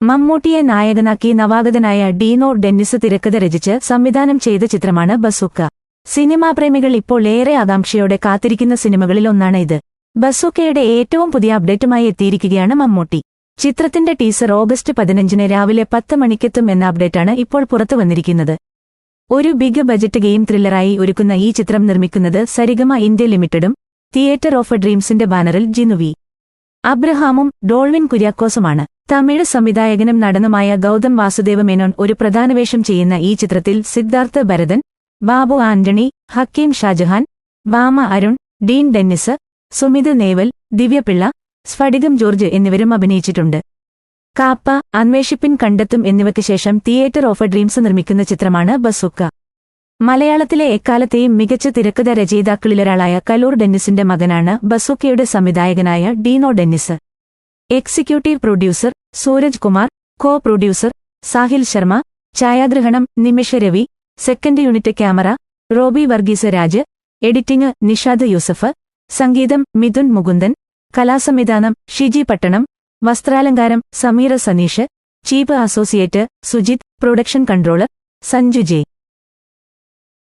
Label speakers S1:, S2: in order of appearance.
S1: മമ്മൂട്ടിയെ നായകനാക്കി നവാഗതനായ ഡീനോ ഡെന്നിസ് തിരക്കഥ രചിച്ച് സംവിധാനം ചെയ്ത ചിത്രമാണ് ബസുക്ക. സിനിമാ പ്രേമികൾ ഇപ്പോൾ ഏറെ ആകാംക്ഷയോടെ കാത്തിരിക്കുന്ന സിനിമകളിൽ ഒന്നാണ് ഇത്. ബസുക്കയുടെ ഏറ്റവും പുതിയ അപ്ഡേറ്റുമായി എത്തിയിരിക്കുകയാണ് മമ്മൂട്ടി. ചിത്രത്തിന്റെ ടീസർ ഓഗസ്റ്റ് പതിനഞ്ചിന് രാവിലെ പത്ത് മണിക്കെത്തും എന്ന അപ്ഡേറ്റാണ് ഇപ്പോൾ പുറത്തു വന്നിരിക്കുന്നത്. ഒരു ബിഗ് ബജറ്റ് ഗെയിം ത്രില്ലറായി ഒരുക്കുന്ന ഈ ചിത്രം നിർമ്മിക്കുന്നത് സരിഗമ ഇന്ത്യ ലിമിറ്റഡും തിയേറ്റർ ഓഫ് ഡ്രീംസിന്റെ ബാനറിൽ ജിനുവി. അബ്രഹാമും ഡോൾവിൻ കുര്യാക്കോസുമാണ്. തമിഴ് സംവിധായകനും നടനുമായ ഗൗതം വാസുദേവ മേനോൻ ഒരു പ്രധാനവേഷം ചെയ്യുന്ന ഈ ചിത്രത്തിൽ സിദ്ധാർത്ഥ ഭരതൻ ബാബു ആന്റണി ഹക്കീം ഷാജഹാൻ വാമ അരുൺ ഡീൻ ഡെന്നിസ് സുമിത് നേവൽ ദിവ്യപിള്ള സ്ഫടികം ജോർജ് എന്നിവരും അഭിനയിച്ചിട്ടുണ്ട്. കാപ്പ അന്വേഷിപ്പിൻ കണ്ടെത്തും എന്നിവയ്ക്ക് ശേഷം തിയേറ്റർ ഓഫ് ഡ്രീംസ് നിർമ്മിക്കുന്ന ചിത്രമാണ് ബസുക്ക. മലയാളത്തിലെ എക്കാലത്തെയും മികച്ച തിരക്കഥ രചയിതാക്കളിലൊരാളായ കലൂർ ഡെന്നിസിന്റെ മകനാണ് ബസോക്കയുടെ സംവിധായകനായ Deeno Dennis. Executive producer Sooraj Kumar co producer Sahil Sharma ഛായാഗ്രഹണം Nimish Ravi second unit camera Robbie Varghese Raj editing Nishad Yusuf സംഗീതം മിഥുൻ മുകുന്ദൻ കലാസംവിധാനം Shiji Pattanam വസ്ത്രാലങ്കാരം Sameera Saneesh chief associate Sujith production controller Sanju J.